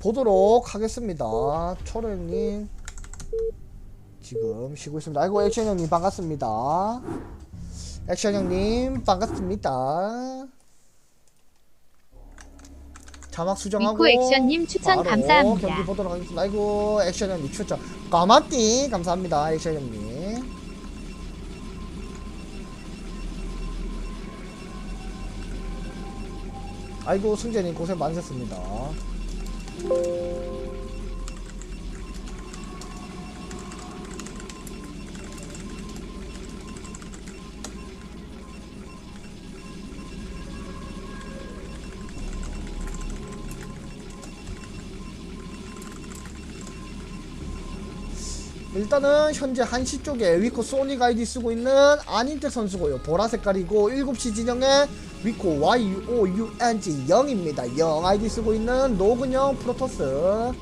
보도록 하겠습니다. 초로 형님 지금 쉬고 있습니다. 아이고 액션 형님 반갑습니다. 액션 형님 반갑습니다. 자막 수정하고 미코 액션님 추천 감사합니다. 경기 보도록 하겠습니다. 아이고 액션 형님 추천 까마띠 감사합니다. 액션 형님. 아이고 승재님 고생 많으셨습니다. あ! 일단은 현재 1시 쪽에 위코 소닉 아이디 쓰고 있는 안인태 선수고요. 보라 색깔이고 7시 진영에 위코 YOUNG 0입니다. 0 아이디 쓰고 있는 노근영 프로토스.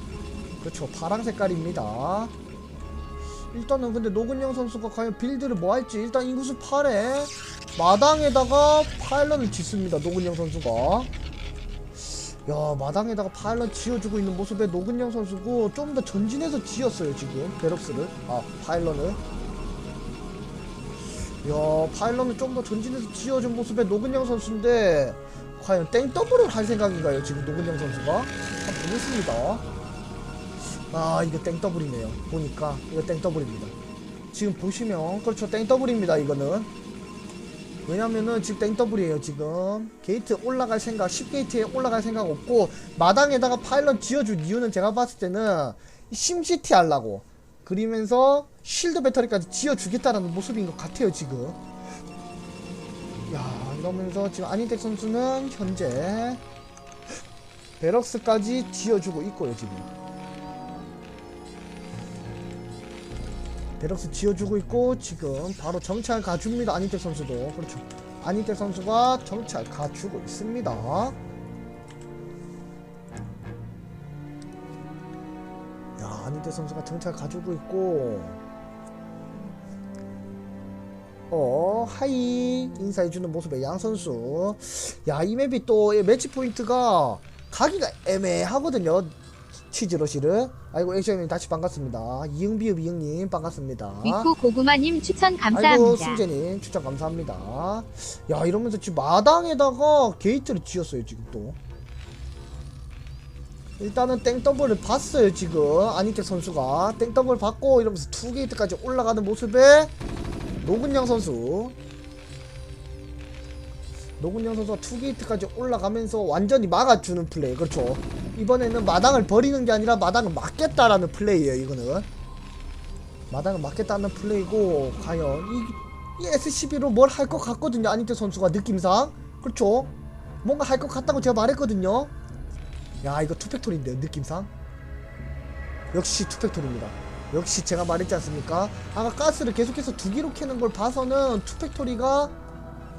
그렇죠. 파랑 색깔입니다. 일단은 근데 노근영 선수가 과연 빌드를 뭐 할지 일단 인구수 8에 마당에다가 파일런을 짓습니다. 노근영 선수가. 야 마당에다가 파일런 지어주고 있는 모습에 노근영 선수고 좀 더 전진해서 지었어요 지금. 베럭스를. 아 파일런을. 야 파일런을 좀 더 전진해서 지어준 모습에 노근영 선수인데 과연 땡더블을 할 생각인가요 지금 노근영 선수가? 한번 보겠습니다. 아 이거 땡더블이네요. 보니까 이거 땡더블입니다. 지금 보시면 그렇죠. 땡더블입니다 이거는 왜냐면은 지금 땡더블이에요 지금. 게이트 올라갈 생각 10게이트에 올라갈 생각 없고 마당에다가 파일럿 지어준 이유는 제가 봤을 때는 심시티 하려고 그리면서 쉴드 배터리까지 지어주겠다라는 모습인 것 같아요 지금. 야 이러면서 지금 아니텍 선수는 현재 베럭스까지 지어주고 있고요 지금 베럭스 지어주고 있고 지금 바로 정찰 가줍니다. 아니텍 선수도. 그렇죠. 아니텍 선수가 정찰 가주고 있습니다. 야 아니텍 선수가 정찰 가주고 있고. 어 하이. 인사해주는 모습의 양 선수. 야 이 맵이 또 매치 포인트가 가기가 애매하거든요 치즈러시를 아이고 액션님 다시 반갑습니다. 이응비읍 이응님 반갑습니다. 미코 고구마님 추천 아이고 감사합니다. 승재님 추천 감사합니다. 야 이러면서 지금 마당에다가 게이트를 지었어요 지금 또. 일단은 땡더블을 봤어요 지금. 아니텍 선수가. 땡더블 받고 이러면서 투게이트까지 올라가는 모습에 노근영 선수 노근영 선수가 투게이트까지 올라가면서 완전히 막아주는 플레이 그렇죠? 이번에는 마당을 버리는 게 아니라 마당을 막겠다라는 플레이예요 이거는. 마당을 막겠다는 플레이고 과연 이, 이 SCB로 뭘 할 것 같거든요 아니테 선수가 느낌상. 그렇죠? 뭔가 할 것 같다고 제가 말했거든요. 야 이거 투팩토리인데요 느낌상. 역시 투팩토리입니다. 역시 제가 말했지 않습니까? 아까 가스를 계속해서 두 기로 캐는 걸 봐서는 투팩토리가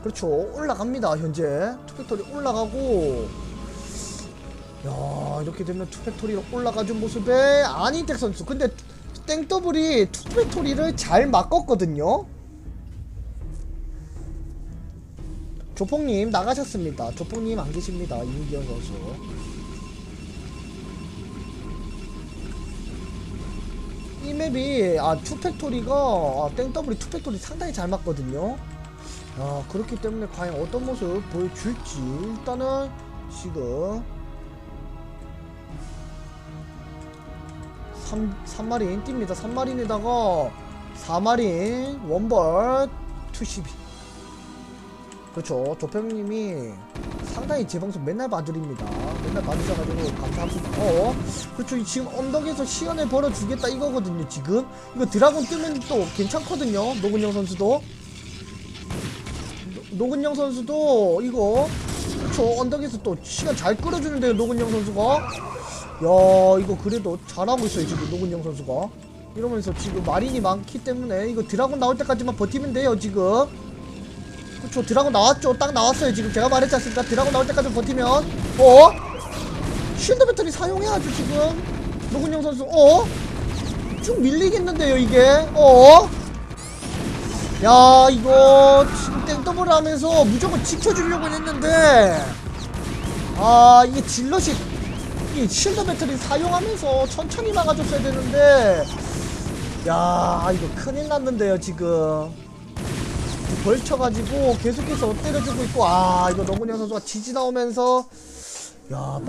그렇죠. 올라갑니다 현재. 투팩토리 올라가고. 야 이렇게 되면 투팩토리로 올라가준 모습에 아니텍 선수. 근데 땡더블이 투팩토리를 잘 막았거든요. 조폭님 나가셨습니다. 조폭님 안 계십니다 이민기현 선수. 이 맵이 아 투팩토리가 아, 땡더블이 투팩토리 상당히 잘 맞거든요 아 그렇기 때문에 과연 어떤 모습 보여줄지 일단은 지금 3, 3마린 띕니다. 3마린에다가 4마린 원벌 212 그렇죠. 조평님이 상당히 제 방송 맨날 봐드립니다. 맨날 봐주셔가지고 감사합니다. 어? 그렇죠. 이 지금 언덕에서 시간을 벌어주겠다 이거거든요 지금. 이거 드라곤 뜨면 또 괜찮거든요 노근영 선수도 노- 노근영 선수도 이거 그렇죠 언덕에서 또 시간 잘 끌어주는데요 노근영 선수가. 야 이거 그래도 잘하고 있어요 지금 노근영 선수가. 이러면서 지금 마린이 많기 때문에 이거 드라곤 나올 때까지만 버티면 돼요 지금. 그쵸 드라곤 나왔죠. 딱 나왔어요 지금. 제가 말했지 않습니까? 드라곤 나올 때까지 버티면. 어? 쉴드 배터리 사용해야죠 지금. 노근영 선수 어? 쭉 밀리겠는데요 이게. 어? 야 이거 땡더블 하면서 무조건 지켜주려고 했는데 아 이게 질럿이 이 실드 배터리 사용하면서 천천히 막아줬어야 되는데 야 이거 큰일 났는데요 지금. 벌쳐가지고 계속해서 때려주고 있고 아 이거 노문현 선수가 지지 나오면서 야